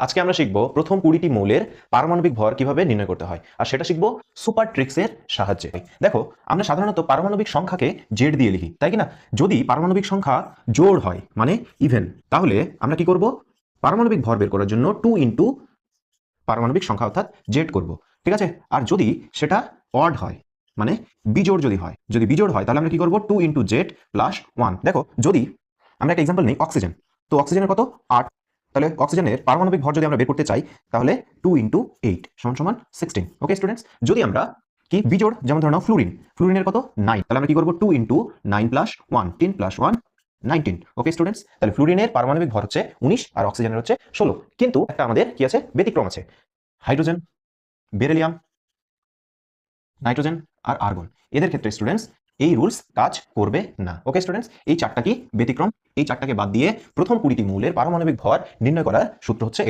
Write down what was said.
আজকে আমরা শিখব প্রথম কুড়িটি মৌলের পারমাণবিক ভর কীভাবে নির্ণয় করতে হয়। আর সেটা শিখব সুপার ট্রিক্সের সাহায্যে। দেখো, আমরা সাধারণত পারমাণবিক সংখ্যাকে জেড দিয়ে লিখি, তাই কি না যদি পারমাণবিক সংখ্যা জোড় হয় মানে ইভেন তাহলে আমরা কি করব? পারমাণবিক ভর বের করার জন্য টু ইন্টু পারমাণবিক সংখ্যা অর্থাৎ জেড করব, ঠিক আছে? আর যদি সেটা অড হয় মানে বিজোড় যদি হয়, যদি বিজোড় হয়, তাহলে আমরা কি করব? Two into Z plus one দেখো, যদি আমরা একটা এক্সাম্পল নিই অক্সিজেন তো অক্সিজেনের কত? আট। তাহলে অক্সিজেনের পারমাণবিক ভর যদি আমরা বের করতে চাই, তাহলে টু ইন্টু এইট সমান সমান সিক্সটিন ওকে স্টুডেন্টস যদি আমরা কি, বিজোড়, যেমন ধরে ফ্লুরিন ফ্লুরিনের কত? নাইন তাহলে আমরা কি করব? Two into nine plus one ten plus one nineteen okay students তাহলে ফ্লুরিনের পারমাণবিক ভর হচ্ছে উনিশ আর অক্সিজেনের হচ্ছে ষোলো। কিন্তু একটা আমাদের কি আছে? ব্যতিক্রম আছে। হাইড্রোজেন, বেরেলিয়াম, নাইট্রোজেন আর আর্গন। এদের ক্ষেত্রে স্টুডেন্টস এই রুলস কাজ করবে না ওকে স্টুডেন্টস এই চারটা কি ব্যতিক্রম এই চারটাকে বাদ দিয়ে প্রথম কুড়িটি মৌলের পারমাণবিক ভর নির্ণয় করার সূত্র হচ্ছে।